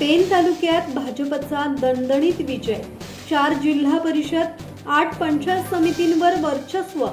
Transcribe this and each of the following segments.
Pen तालुक्यात भाजपचा दणदणीत विजय. चार जिल्हा परिषद आठ पंचायत समितींवर वर्चस्व.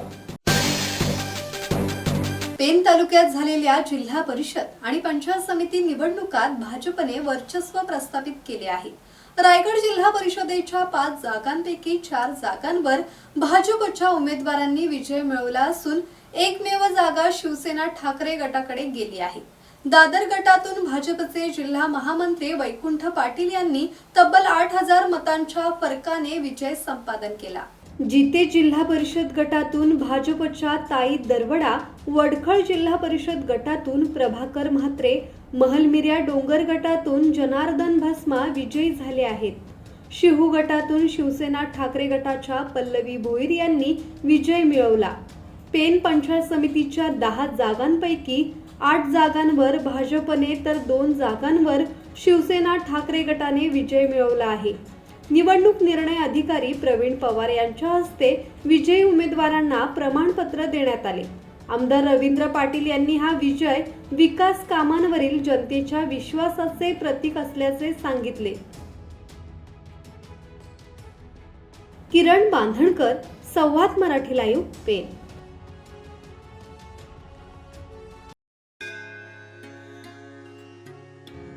पेन तालुक्यात झालेल्या जिल्हा परिषद आणि पंचायत समिती निवडणुकात भाजपने वर्चस्व प्रस्थापित केले आहे. रायगड जिल्हा परिषदेच्या पाच जागांपैकी चार जागांवर भाजपच्या उमेदवारांनी विजय मिळवला असून एकमेव जागा शिवसेना ठाकरे गटाकडे गेली आहे. दादर गटातून भाजपचे जिल्हा महामंत्री वैकुंठ पाटील यांनी तब्बल आठ हजार मतांच्या फरकाने विजय संपादन केला. जिते जिल्हा परिषद गटातून भाजपच्या ताई दरवडा वडखळ जिल्हा परिषद गटातून प्रभाकर म्हात्रे महलमिऱ्या डोंगर गटातून जनार्दन भस्मा विजयी झाले आहेत. शिहू गटातून शिवसेना ठाकरे गटाच्या पल्लवी भोईर यांनी विजय मिळवला. पेन पंचायत समितीच्या दहा जागांपैकी आठ जागांवर भाजपने तर दोन जागांवर शिवसेना ठाकरे गटाने विजय मिळवला आहे. निवडणूक निर्णय अधिकारी प्रवीण पवार यांच्या हस्ते विजयी उमेदवारांना प्रमाणपत्र देण्यात आले. आमदार रवींद्र पाटील यांनी हा विजय विकास कामांवरील जनतेच्या विश्वासाचे प्रतीक असल्याचे सांगितले. किरण बांधणकर संवाद मराठी लाईव्ह पेन.